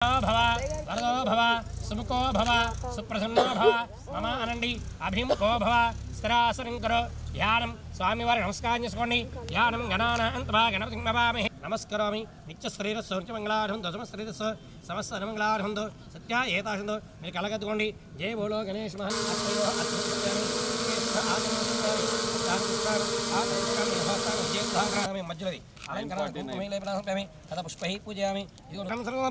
భవ వరదో భవ సుముఖో భవ సుప్రసన్నో భవ మమ అనండి అభిముఖో భవ స్థిరాసనం కరో ధ్యానం స్వామివారి నమస్కారం చేసుకోండి ధ్యానం గణానాంతమా గణపతి నమామి నమస్కరోమి నిత్య శరీర సౌఖ్యమంగళార్హంతో సమస్త శరీర సమస్త అనుమంగళార్హంతో సత్య ఏతాహంతో మీరు కలగద్దుకోండి జయ బోలో గణేష్ మహన్ మధ్యలోది. పుష్పై పూజయామి.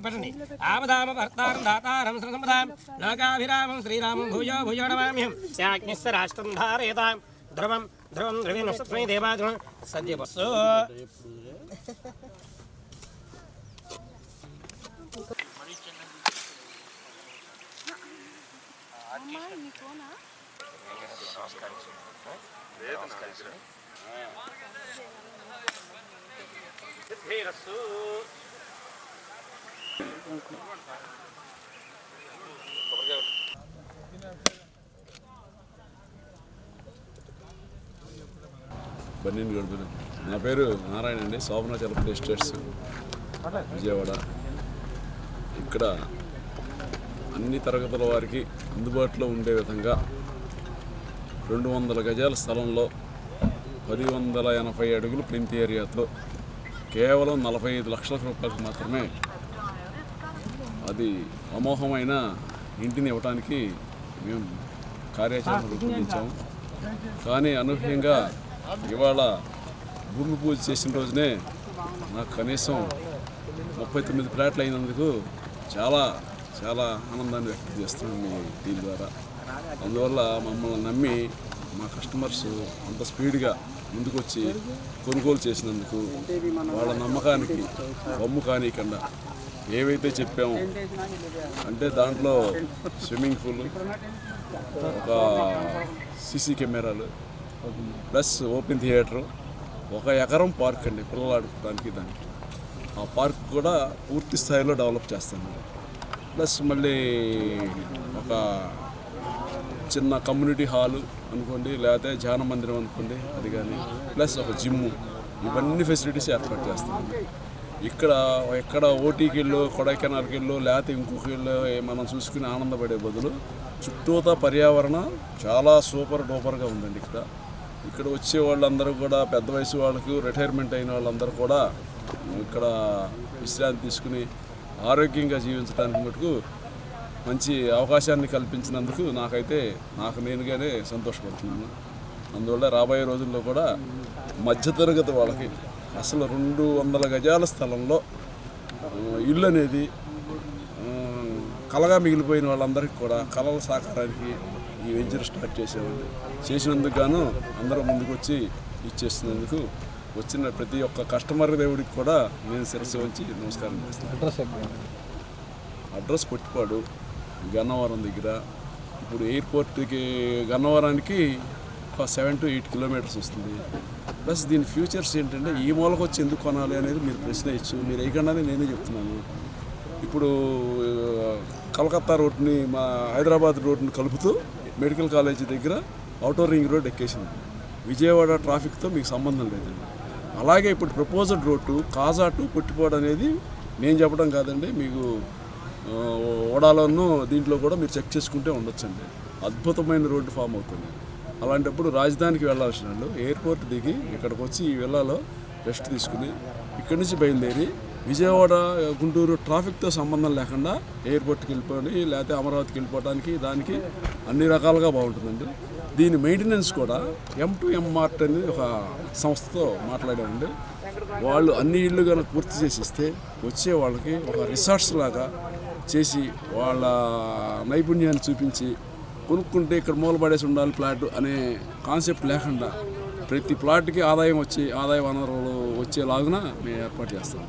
పెట్టండి ఆమదామ భర్తారం దాతారం సంపదాం లోకాభిరామం శ్రీరామం భూయో భూయో నమామ్యం శాజ్ఞస్య రాష్ట్రం ధారయతాం. ధ్రువం ధ్రువం ధ్రువే నక్షత్రమే దేవాధ్రువం సద్య బస్సు సిద్ధిరస్సు బన్నీని గడుపులు నా పేరు నారాయణ అండి. శోభనాచలపతి ఎస్టేట్స్ విజయవాడ. ఇక్కడ అన్ని తరగతుల వారికి అందుబాటులో ఉండే విధంగా రెండు వందల గజాల స్థలంలో పది వందల ఎనభై అడుగులు ప్లింత్ ఏరియాతో కేవలం నలభై ఐదు లక్షల రూపాయలకు మాత్రమే అది అమోఘమైన ఇంటిని ఇవ్వడానికి మేము కార్యాచరణ రూపొందించాము. కానీ అనూహ్యంగా ఇవాళ భూమి పూజ చేసిన రోజునే నాకు కనీసం ముప్పై తొమ్మిది ప్లాట్లు అయినందుకు చాలా చాలా ఆనందాన్ని వ్యక్తం చేస్తున్నాను మీ దీని ద్వారా. అందువల్ల మమ్మల్ని నమ్మి మా కస్టమర్స్ అంత స్పీడ్గా ముందుకొచ్చి కొనుగోలు చేసినందుకు వాళ్ళ నమ్మకానికి బొమ్ము కానీయకుండా ఏవైతే చెప్పామో అంటే దాంట్లో స్విమ్మింగ్ పూల్ ఒక CC cameras plus open theatre ఒక ఎకరం పార్క్ అండి పిల్లలు ఆడుకోవడానికి దానికి. ఆ పార్క్ కూడా పూర్తి స్థాయిలో డెవలప్ చేస్తాను. ప్లస్ మళ్ళీ ఒక చిన్న కమ్యూనిటీ హాలు అనుకోండి లేకపోతే ధ్యాన మందిరం అనుకోండి అది కానీ ప్లస్ ఒక జిమ్ము ఇవన్నీ ఫెసిలిటీస్ ఏర్పాటు చేస్తాం ఇక్కడ ఎక్కడ ఓటీకి వెళ్ళు కొడైకెనాల్కి వెళ్ళు లేకపోతే ఇంకొక వెళ్ళు మనం చూసుకుని ఆనందపడే బదులు చుట్టూతా పర్యావరణం చాలా సూపర్ డూపర్గా ఉందండి ఇక్కడ. ఇక్కడ వచ్చే వాళ్ళందరూ కూడా పెద్ద వయసు వాళ్ళకు రిటైర్మెంట్ అయిన వాళ్ళందరూ కూడా ఇక్కడ విశ్రాంతి తీసుకుని ఆరోగ్యంగా జీవించడానికి మటుకు మంచి అవకాశాన్ని కల్పించినందుకు నాకైతే నాకు నేనుగానే సంతోషపడుతున్నాను. అందువల్ల రాబోయే రోజుల్లో కూడా మధ్యతరగతి వాళ్ళకి అసలు రెండు వందల గజాల స్థలంలో ఇల్లు అనేది కలగా మిగిలిపోయిన వాళ్ళందరికీ కూడా కళల సాకారానికి ఈ వెంచర్ స్టార్ట్ చేసేవాళ్ళు. చేసినందుకు గాను అందరూ ముందుకు వచ్చి ఇచ్చేసినందుకు వచ్చిన ప్రతి ఒక్క కస్టమర్ దేవుడికి కూడా నేను శిరస్సు వంచి నమస్కారం చేస్తాను అడ్రస్ పొట్టిపాడు గన్నవరం దగ్గర. ఇప్పుడు ఎయిర్పోర్ట్కి గన్నవరానికి ఒక సెవెన్ టు ఎయిట్ కిలోమీటర్స్ వస్తుంది. ప్లస్ దీని ఫ్యూచర్స్ ఏంటంటే ఈ మూలకు వచ్చి ఎందుకు కొనాలి అనేది మీరు ప్రశ్న ఇచ్చు. మీరు వేయకుండానే నేనే చెప్తున్నాను. ఇప్పుడు కలకత్తా రోడ్ని మా హైదరాబాద్ రోడ్ని కలుపుతూ మెడికల్ కాలేజీ దగ్గర అవుటర్ రింగ్ రోడ్ ఎక్కేసింది. విజయవాడ ట్రాఫిక్తో మీకు సంబంధం లేదండి అలాగే ఇప్పుడు ప్రపోజల్ రోడ్డు కాజా టు పొట్టిపోవడం అనేది నేను చెప్పడం కాదండి మీకు ఓడాలోనూ దీంట్లో కూడా మీరు చెక్ చేసుకుంటే ఉండొచ్చండి. అద్భుతమైన రోడ్డు ఫామ్ అవుతుంది. అలాంటప్పుడు రాజధానికి వెళ్ళాల్సిన వాళ్ళు ఎయిర్పోర్ట్ దిగి ఇక్కడికి వచ్చి ఈ వెళ్ళాలో రెస్ట్ తీసుకుని ఇక్కడి నుంచి బయలుదేరి విజయవాడ గుంటూరు ట్రాఫిక్తో సంబంధం లేకుండా ఎయిర్పోర్ట్కి వెళ్ళిపోయి లేకపోతే అమరావతికి వెళ్ళిపోవడానికి దానికి అన్ని రకాలుగా బాగుంటుందండి. దీని మెయింటెనెన్స్ కూడా ఎం టు ఎంఆర్ట్ అనేది ఒక సంస్థతో మాట్లాడామండి. వాళ్ళు అన్ని ఇళ్ళు కనుక పూర్తి చేసి ఇస్తే వచ్చే వాళ్ళకి ఒక రిసార్ట్స్ లాగా చేసి వాళ్ళ నైపుణ్యాన్ని చూపించి కొనుక్కుంటే ఇక్కడ మూలపడేసి ఉండాలి ప్లాట్ అనే కాన్సెప్ట్ లేకుండా ప్రతి ప్లాట్కి ఆదాయం వచ్చి ఆదాయ వనరులు వచ్చేలాగున మేము ఏర్పాటు చేస్తాం.